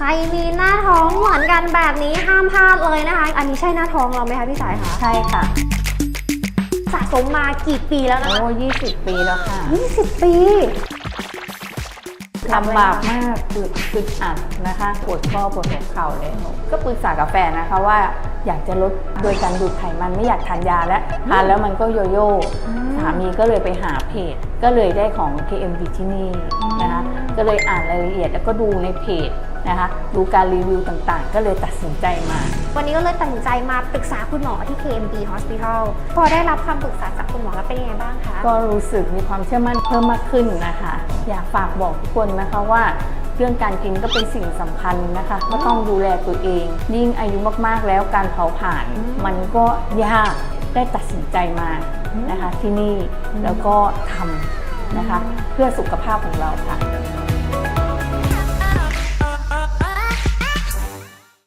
ใครมีหน้าท้องเหมือนกันแบบนี้ห้ามพลาดเลยนะคะ อันนี้ใช่หน้าท้องเราไหมคะพี่สายคะใช่ค่ะ สะสมมากี่ปีแล้วนะโอ้คะยี่สิบปีแล้วค่ะ20 ปี ลำบากมากอึดอึดอัดนะคะ ปวดข้อปวดหัวเข่าเลยหนูก็ปรึกษากับแฟนนะคะว่าอยากจะลดโดยการดูดไขมันไม่อยากทานยาแล้วทานแล้วมันก็โยโย่อืมสามีก็เลยไปหาเพจ ก็เลยได้ของ KMB ที่นี่นะคะก็ เลยอ่านรายละเอียดแล้วก็ดูในเพจนะคะ ดูการรีวิวต่างๆ ก็เลยตัดสินใจมา วันนี้ก็เลยตัดสินใจมาปรึกษาคุณหมอที่ KMB Hospital พอได้รับคำปรึกษาจากคุณหมอแล้วเป็นยังไงบ้างคะ ก็รู้สึกมีความเชื่อมั่นเพิ่มมากขึ้นนะคะ อยากฝากบอกทุกคนนะคะว่าเรื่องการกินก็เป็นสิ่งสำคัญนะคะ ก็ต้องดูแลตัวเอง ยิ่งอายุมากๆแล้วการเผาผลาญอืมมันก็ยากได้ตัดสินใจมานะคะที่นี่แล้วก็ทำนะคะ เพื่อสุขภาพของเราค่ะ